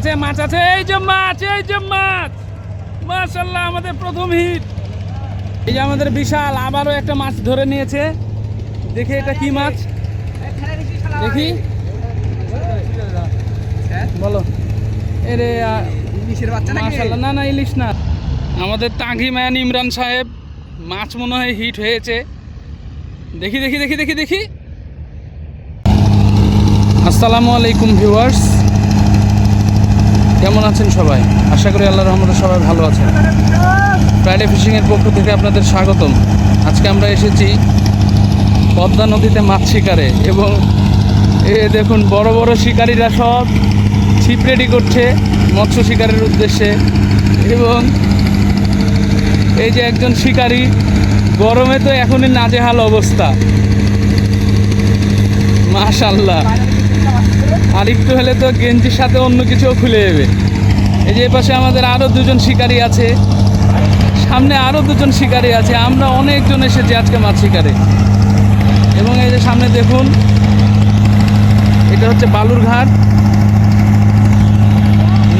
আছে মাছ আছে এই যে মাছ এই যে মাছ। মাশাল্লাহ আমাদের প্রথম হিট। এই যে আমাদের বিশাল আবারও একটা মাছ ধরে নিয়েছে। দেখি এটা কি মাছ? দেখি। বলো। এরে মাশাল্লাহ না না ইলিশ না। আমাদের টাঙ্গি ম্যান ইমরান সাহেব মাছ মনে হয় হিট হয়েছে। দেখি দেখি দেখি দেখি দেখি। আসসালামু আলাইকুম ভিউয়ার্স। কেমন আছেন সবাই? আশা করি আল্লাহ রহমতে সবাই ভালো আছেন। ফ্রাইডে ফিশিংয়ের পক্ষ থেকে আপনাদের স্বাগতম। আজকে আমরা এসেছি পদ্মা নদীতে মাছ শিকারে এবং এ দেখুন, বড় বড় শিকারীরা সব ছিপ রেডি করছে মৎস্য শিকারের উদ্দেশ্যে এবং এই যে একজন শিকারী, গরমে তো এখনই নাজেহাল অবস্থা। মাশাল্লাহ আর একটু হলে তো গেঞ্জির সাথে অন্য কিছুও খুলে যাবে। এই যে পাশে আমাদের আরও দুজন শিকারি আছে। সামনে আরও দুজন শিকারি আছে। আমরা অনেকজন এসেছি আজকে মাছ শিকারে। এবং এই যে সামনে দেখুন, এটা হচ্ছে বালুরঘাট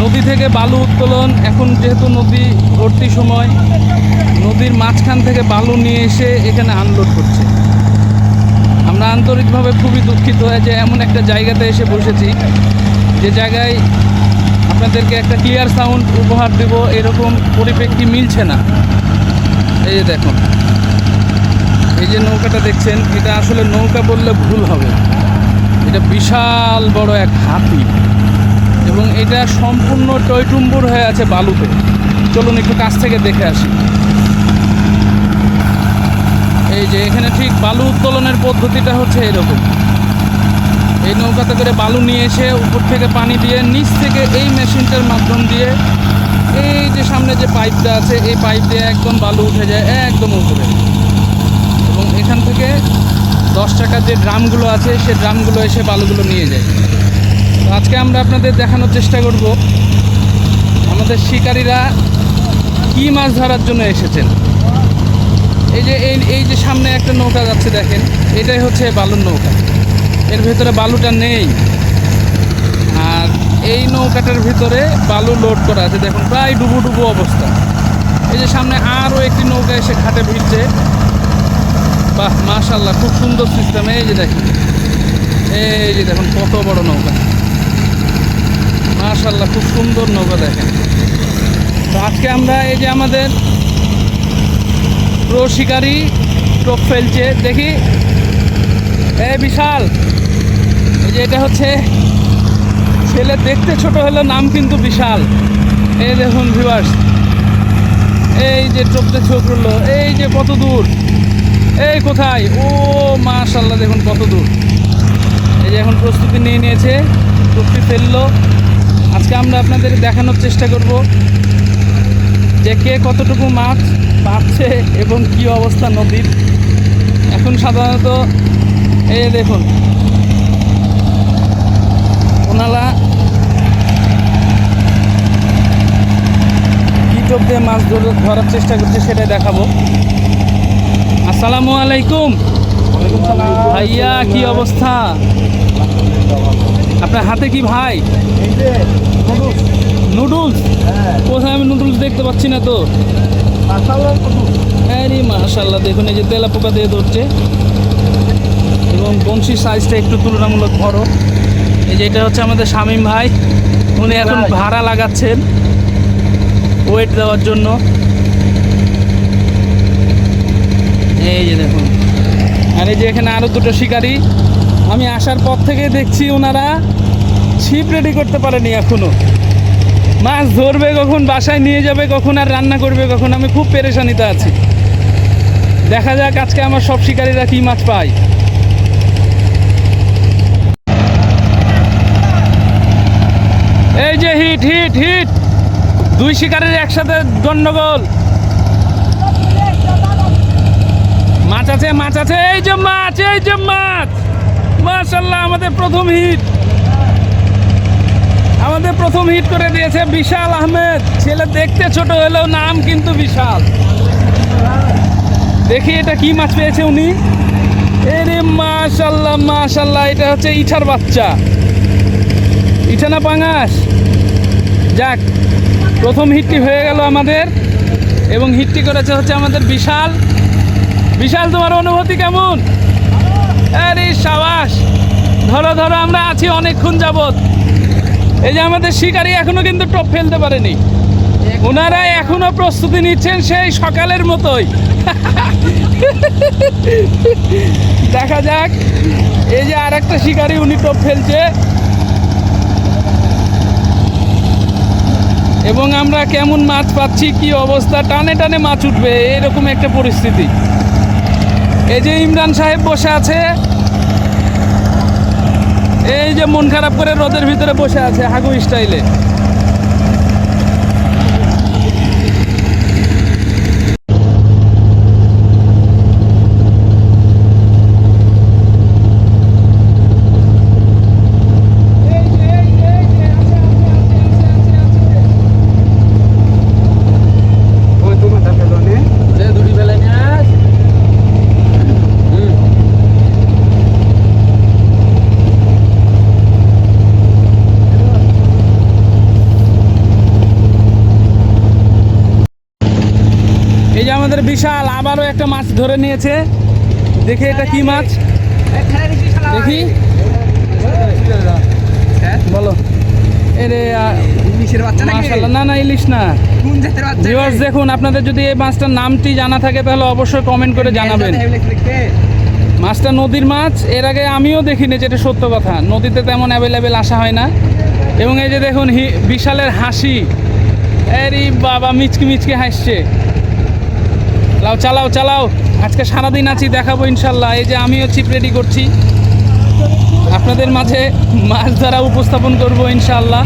নদী থেকে বালু উত্তোলন। এখন যেহেতু নদী ভর্তি সময়, নদীর মাঝখান থেকে বালু নিয়ে এসে এখানে আনলোড করছে। আমরা আন্তরিকভাবে খুবই দুঃখিত হয় যে এমন একটা জায়গাতে এসে বসেছি। যে জায়গায় আপনাদেরকে একটা ক্লিয়ার সাউন্ড উপহার দেব, এরকম পরিপ্রেক্ষি মিলছে না। এই যে দেখুন, এই যে নৌকাটা দেখছেন, এটা আসলে নৌকা বললে ভুল হবে। এটা বিশাল বড় এক হাতি। এবং এটা সম্পূর্ণ টয়টুম্বুর হয়ে আছে বালুতে। চলুন একটু কাছ থেকে দেখে আসি। যে এখানে ঠিক বালু উত্তোলনের পদ্ধতিটা হচ্ছে এরকম। এই নৌকাতে করে বালু নিয়ে এসে উপর থেকে পানি দিয়ে নিচ থেকে এই মেশিনটার মাধ্যম দিয়ে এই যে সামনে যে পাইপটা আছে, এই পাইপ দিয়ে একদম বালু উঠে যায়, একদম উপরে। এবং এখান থেকে দশ টাকার যে ড্রামগুলো আছে, সে ড্রামগুলো এসে বালুগুলো নিয়ে যায়। তো আজকে আমরা আপনাদের দেখানোর চেষ্টা করব, আমাদের শিকারীরা কী মাছ ধরার জন্য এসেছেন। এই যে, এই এই যে সামনে একটা নৌকা যাচ্ছে দেখেন, এটাই হচ্ছে বালুর নৌকা। এর ভিতরে বালুটা নেই। আর এই নৌকাটার ভিতরে বালু লোড করা আছে। দেখুন, প্রায় ডুবু ডুবু অবস্থা। এই যে সামনে আরও একটি নৌকা এসে ঘাটে ভিড়ছে বাহ মাশাল্লাহ খুব সুন্দর সিস্টেম। এই যে দেখেন, এই যে দেখুন, কত বড় নৌকা। মাশাল্লাহ খুব সুন্দর নৌকা দেখেন। তো আজকে আমরা এই যে আমাদের প্রো শিকারি, টোপ ফেলছে। দেখি। এ, বিশাল। এই যে এটা হচ্ছে ছেলে দেখতে ছোট হলেও নাম কিন্তু বিশাল। এই দেখুন ভিউয়ার্স এই যে টোপটা চোখ রলো। এই যে কত দূর। এই কোথায়? ও, মাশাল্লাহ, দেখুন কত দূর। এই যে এখন প্রস্তুতি নিয়ে নিয়েছে। টোপটি ফেলল। আজকে আমরা আপনাদের দেখানোর চেষ্টা করব। যে কে কতটুকু মাছ পাচ্ছে এবং কি অবস্থা নদীর। এখন সাধারণত, এই দেখুন। ওনারা কি টোপ দিয়ে মাছ ধর- ধরার চেষ্টা করছে, সেটাই দেখাবো। আসসালামু আলাইকুম। ভাইয়া, কি অবস্থা? আপনার হাতে কি ভাই? নুডলস? কোথায় আমি নুডলস দেখতে পাচ্ছি না তো? আরে মাশাল্লাহ দেখুন এই যে তেলা পোকা দিয়ে ধরছে। এবং বংশীর সাইজটা একটু তুলনামূলক বড়। এই যে এটা হচ্ছে আমাদের শামীম ভাই। উনি এখন ভাড়া লাগাচ্ছেন ওয়েট দেওয়ার জন্য। এই যে দেখুন। আর এই যে এখানে আরও দুটো শিকারি। আমি আসার পর থেকে দেখছি ওনারা ছিপ রেডি করতে পারেনি এখনও। মাছ ধরবে কখন, বাসায় নিয়ে যাবে কখন আর রান্না করবে কখন, আমি খুব পেরেশানিতে আছি। দেখা যাক আজকে আমার সব শিকারীরা কি মাছ পায়। এই যে হিট হিট হিট! দুই শিকারের একসাথে গন্ডগোল মাছ আছে মাছ আছে, এই যে মাছ, এই যে মাছ! মাশাল্লাহ, আমাদের প্রথম হিট। আমাদের প্রথম হিট করে দিয়েছে বিশাল আহমেদ। ছেলে দেখতে ছোট হলেও নাম কিন্তু বিশাল। দেখি এটা কি মাছ পেয়েছে উনি? এরে মাশাল্লাহ মাশাল্লাহ, এটা হচ্ছে ইঠার বাচ্চা। ইঠা না পাঙাশ? যাক, প্রথম হিটটি হয়ে গেল আমাদের এবং হিটটি করেছে হচ্ছে আমাদের বিশাল। বিশাল, তোমার অনুভূতি কেমন? আরে সাবাস, ধরো ধরো, আমরা আছি অনেকক্ষণ যাবত এই যে আমাদের শিকারি এখনও কিন্তু টপ ফেলতে পারেনি। ওনারা এখনও প্রস্তুতি নিচ্ছেন সেই সকালের মতোই। দেখা যাক, এই যে আর একটা শিকারি উনি টপ ফেলছে। এবং আমরা কেমন মাছ পাচ্ছি, কি অবস্থা? টানে টানে মাছ উঠবে, এরকম একটা পরিস্থিতি। এই যে ইমরান সাহেব বসে আছে এই যে মন খারাপ করে রোদের ভিতরে বসে আছে হাগু স্টাইলে এই যে আমাদের বিশাল আবারও একটা মাছ ধরে নিয়েছে। দেখি এটা কি মাছ? দেখি। বলো। না না ইলিশ না। ভিউয়ার্স দেখুন আপনাদের যদি এই মাছটার নামটি জানা থাকে তাহলে অবশ্যই কমেন্ট করে জানাবেন। মাছটা নদীর মাছ। এর আগে আমিও দেখিনি যেটা সত্য কথা। নদীতে তেমন অ্যাভেলেবেল আসা হয় না। এবং এই যে দেখুন বিশালের হাসি। এরি বাবা মিচকি মিচকি হাসছে। লাও চালাও চালাও। আজকে সারাদিন আছি, দেখাবো ইনশাল্লাহ। এই যে আমিও চিপ রেডি করছি। আপনাদের মাঝে মাছ ধরা উপস্থাপন করব ইনশাল্লাহ।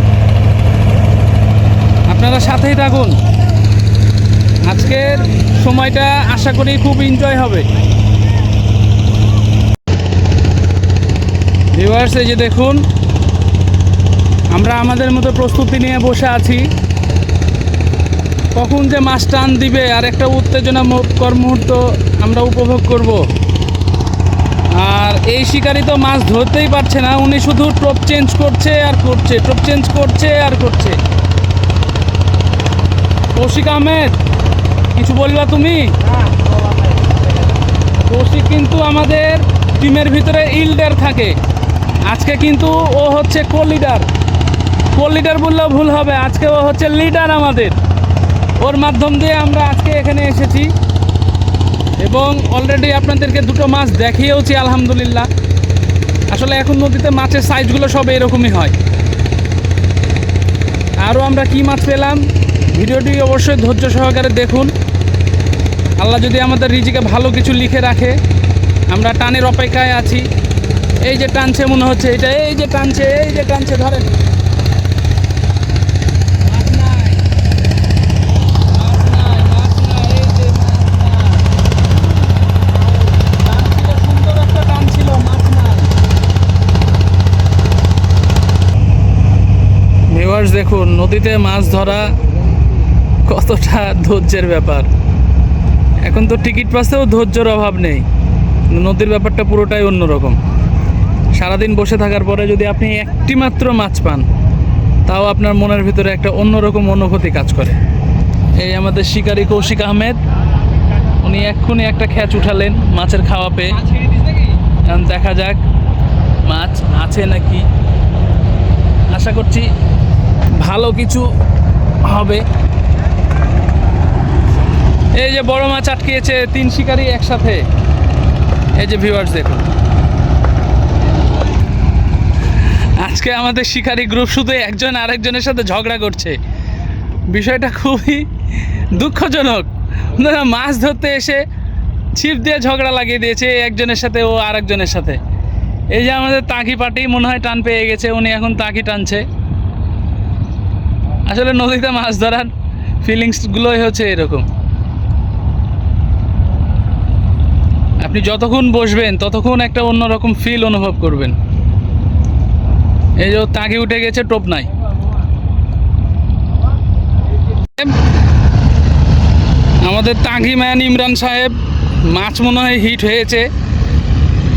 আপনারা সাথেই থাকুন। আজকের সময়টা আশা করি খুব এনজয় হবে। এই যে দেখুন, আমরা আমাদের মতো প্রস্তুতি নিয়ে বসে আছি। কখন যে মাছ টান দিবে আর একটা উত্তেজনা মুহূর্ত আমরা উপভোগ করব। আর এই শিকারি তো মাছ ধরতেই পারছে না, উনি শুধু ট্রপ চেঞ্জ করছে আর করছে ট্রপ চেঞ্জ করছে আর করছে। কৌশিক আহমেদ, কিছু বলবা তুমি? কৌশিক কিন্তু আমাদের টিমের ভিতরে ইল্ডার থাকে। আজকে কিন্তু ও হচ্ছে কো লিডার কো লিডার বললেও ভুল হবে, আজকে ও হচ্ছে লিডার আমাদের। ওর মাধ্যম দিয়ে আমরা আজকে এখানে এসেছি। এবং অলরেডি আপনাদেরকে দুটো মাছ দেখিয়েওছি, আলহামদুলিল্লাহ। আসলে এখন নদীতে মাছের সাইজগুলো সব এরকমই হয়। আরও আমরা কি মাছ পেলাম? ভিডিওটি অবশ্যই ধৈর্য সহকারে দেখুন। আল্লাহ যদি আমাদের রিজিকে ভালো কিছু লিখে রাখে, আমরা টানের অপেক্ষায় আছি। এই যে টানছে মনে হচ্ছে, এটা এই যে টানছে, এই যে টানছে, ধরেন মাছ নাই। মাছ নাই, মাছ নাই, এই যে মাছ নাই। টান ছিল, সুন্দর একটা টান ছিল, মাছ নাই। ভিউয়ার্স দেখুন, নদীতে মাছ ধরা কতটা ধৈর্যের ব্যাপার। এখন তো টিকিট পাসেও ধৈর্যের অভাব নেই। নদীর ব্যাপারটা পুরোটাই অন্যরকম। সারাদিন বসে থাকার পরে যদি আপনি একটি মাত্র মাছ পান, তাও আপনার মনের ভিতরে একটা অন্যরকম অনুভূতি কাজ করে। এই আমাদের শিকারী কৌশিক আহমেদ, উনি এক্ষুনি একটা খ্যাচ উঠালেন মাছের খাওয়া পেয়ে। দেখা যাক, মাছ আছে নাকি? আশা করছি ভালো কিছু হবে। এই যে বড় মাছ আটকিয়েছে তিন শিকারি একসাথে। এই যে ভিউয়ার্স দেখুন। আজকে আমাদের শিকারি গ্রুপ শুধু একজন আরেকজনের সাথে ঝগড়া করছে। বিষয়টা খুবই দুঃখজনক। মাছ ধরতে এসে ছিপ দিয়ে ঝগড়া লাগিয়ে দিয়েছে একজনের সাথে ও আরেকজনের সাথে। এই যে আমাদের তাঁকি পাটি মনে হয় টান পেয়ে গেছে, উনি এখন তাকি টানছে। আসলে নদীতে মাছ ধরার ফিলিংসগুলোই হচ্ছে এরকম। আপনি যতক্ষণ বসবেন, ততক্ষণ একটা অন্যরকম ফিল অনুভব করবেন। এই যে তাকে উঠে গেছে, টোপ নাই। আমাদের তাঁগি ম্যান ইমরান সাহেব, মাছ মনে হয় হিট হয়েছে।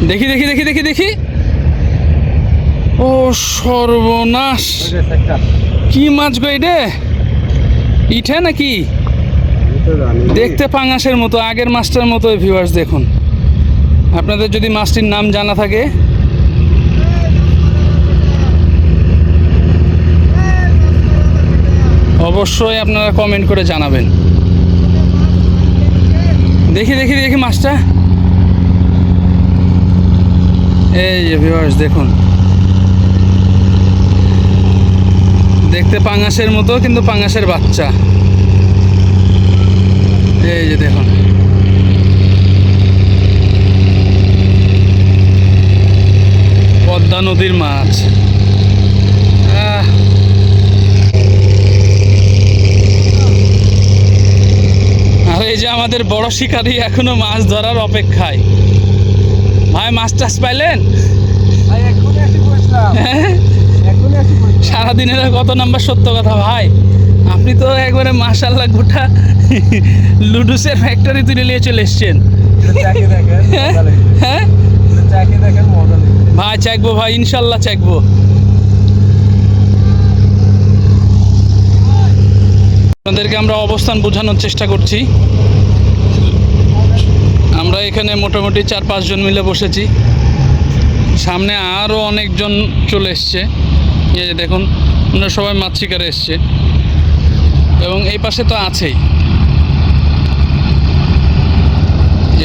দেখি দেখি দেখি দেখি দেখি। ও সর্বনাশ। কি মাছ গো এটা? ইঠে নাকি? দেখতে পাঙাশের মতো, আগের মাছটার মতো ভিউয়ার্স দেখুন। আপনাদের যদি মাছটির নাম জানা থাকে। অবশ্যই আপনারা কমেন্ট করে জানাবেন। দেখি দেখি দেখি মাছটা। এই ভিউয়ার্স দেখুন। দেখতে পাঙাশের মতো কিন্তু পাঙাশের বাচ্চা। এই যে দেখুন। পদ্মা নদীর মাছ। আর এই যে আমাদের বড় শিকারী এখনও মাছ ধরার অপেক্ষায়। ভাই মাছ টাছ পাইলেন? হ্যাঁ? সারাদিনের কত নাম্বার সত্য কথা ভাই? আপনি তো একবারে মাশাল্লাহ গোটা লুডুসের ফ্যাক্টরি তুলে নিয়ে চলে এসছেন। হ্যাঁ? ভাই চাইব ভাই ইনশাল্লাহ চাইব আপনাদেরকে আমরা অবস্থান বোঝানোর চেষ্টা করছি। আমরা এখানে মোটামুটি চার পাঁচজন মিলে বসেছি। সামনে আরও অনেকজন চলে এসছে। এই দেখুন ওনারা সবাই মাছ শিকারে এসছে। এবং এই পাশে তো আছেই।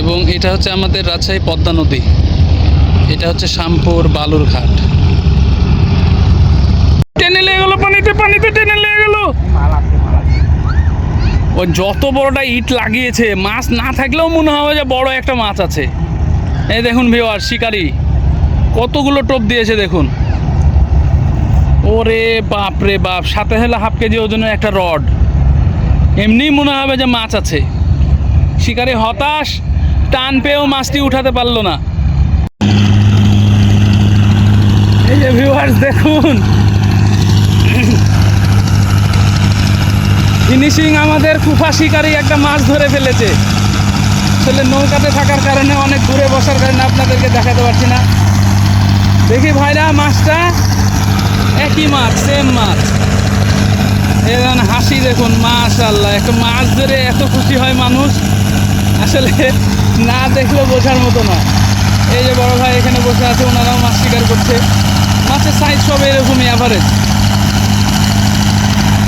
এবং এটা হচ্ছে আমাদের রাজশাহী পদ্মা নদী। এটা হচ্ছে শ্যামপুর বালুর ঘাট। টেনে লেগে গেলো পানিতে পানিতে টেনে লেগে ও যত বড়টা ইট লাগিয়েছে, মাছ না থাকলেও মনে হবে যে বড় একটা মাছ আছে। এই দেখুন ভিওয়ার শিকারি। কতগুলো টোপ দিয়েছে দেখুন। ওরে বাপ রে বাপ, সাথে হলে হাফ কেজি ওজনের একটা রড। এমনি মনে হবে যে মাছ আছে। শিকারি হতাশ, টান পেয়েও মাছটি উঠাতে পারল না। এই যে ভিউয়ার্স দেখুন। ফিনিশিং আমাদের কুফা শিকারি একটা মাছ ধরে ফেলেছে। আসলে নৌকাতে থাকার কারণে অনেক দূরে বসার কারণে আপনাদেরকে দেখাতে পারছি না। দেখি ভাইরা, মাছটা একই মাছ সেম মাছ। এখন হাসি দেখুন মাশাল্লাহ একটা মাছ ধরে এত খুশি হয় মানুষ। আসলে না দেখলেও বোঝার মতো না এই যে বড় ভাই এখানে বসে আছে, ওনারাও মাছ শিকার করছে। মাছের সাইজ সব এরকমই অ্যাভারেজ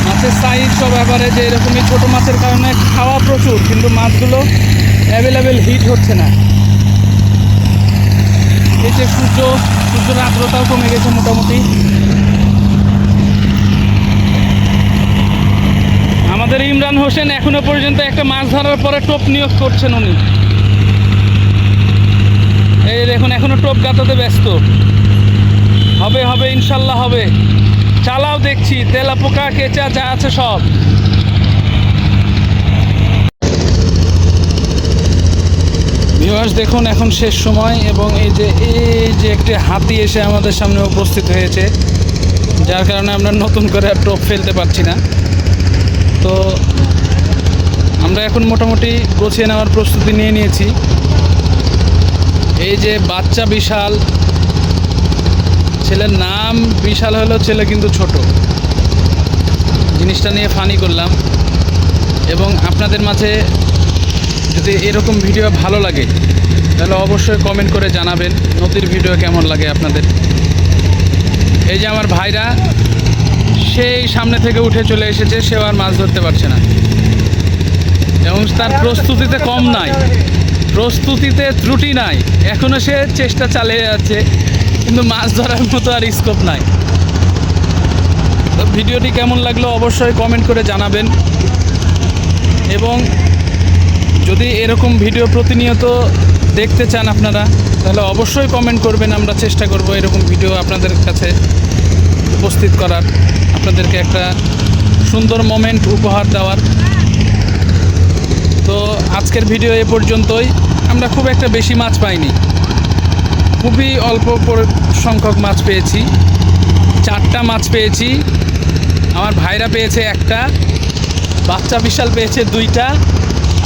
মাছের সাইজ সব অ্যাভারেজ এরকমই ছোটো মাছের কারণে খাওয়া প্রচুর, কিন্তু মাছগুলো অ্যাভেলেবেল হিট হচ্ছে না। এই যে সূর্য, সূর্যের আর্দ্রতাও কমে গেছে মোটামুটি। আমাদের ইমরান হোসেন এখনও পর্যন্ত একটা মাছ ধরার পরে টোপ নিয়োগ করছেন উনি। এই দেখুন, এখনও টোপ গাতাতে ব্যস্ত। হবে হবে, ইনশাল্লাহ হবে। চালাও দেখছি তেলা পোকা কেঁচা, যা আছে সব। দেখুন, এখন শেষ সময় এবং এই যে এই যে একটি হাতি এসে আমাদের সামনে উপস্থিত হয়েছে, যার কারণে আমরা নতুন করে আর টোপ ফেলতে পারছি না। তো আমরা এখন মোটামুটি গোছিয়ে নেওয়ার প্রস্তুতি নিয়ে নিয়েছি। এই যে বাচ্চা বিশাল, ছেলের নাম বিশাল হলেও ছেলে কিন্তু ছোট। জিনিসটা নিয়ে ফানি করলাম। এবং আপনাদের মাঝে যদি এরকম ভিডিও ভালো লাগে, তাহলে অবশ্যই কমেন্ট করে জানাবেন। নদীর ভিডিও কেমন লাগে আপনাদের? এই যে আমার ভাইরা সেই সামনে থেকে উঠে চলে এসেছে, সেও আর মাছ ধরতে পারছে না। এবং তার প্রস্তুতিতে কম নাই। প্রস্তুতিতে ত্রুটি নাই। এখনও সে চেষ্টা চালিয়ে যাচ্ছে, কিন্তু মাছ ধরার মতো আর স্কোপ নাই। তো ভিডিওটি কেমন লাগল অবশ্যই কমেন্ট করে জানাবেন। এবং যদি এরকম ভিডিও প্রতিনিয়ত দেখতে চান আপনারা, তাহলে অবশ্যই কমেন্ট করবেন। আমরা চেষ্টা করব এরকম ভিডিও আপনাদের কাছে উপস্থিত করার আপনাদেরকে একটা সুন্দর মোমেন্ট উপহার দেওয়ার। তো আজকের ভিডিও এ পর্যন্তই। আমরা খুব একটা বেশি মাছ পাইনি। খুবই অল্প সংখ্যক মাছ পেয়েছি। চারটা মাছ পেয়েছি। আমার ভাইরা পেয়েছে একটা। বাচ্চা বিশাল পেয়েছে দুইটা।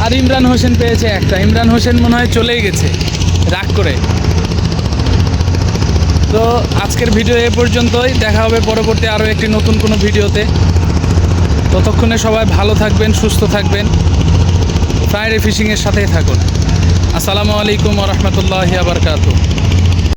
আর ইমরান হোসেন পেয়েছে একটা। ইমরান হোসেন মনে হয় চলেই গেছে। রাগ করে। তো আজকের ভিডিও এ পর্যন্তই। দেখা হবে পরবর্তী আরও একটি নতুন কোনো ভিডিওতে। ততক্ষণে সবাই ভালো থাকবেন, সুস্থ থাকবেন। ফ্রাইডে ফিশিংয়ের সাথেই থাকুন। আসসালামু আলাইকুম রহমতুল্লাহ আবরকাতু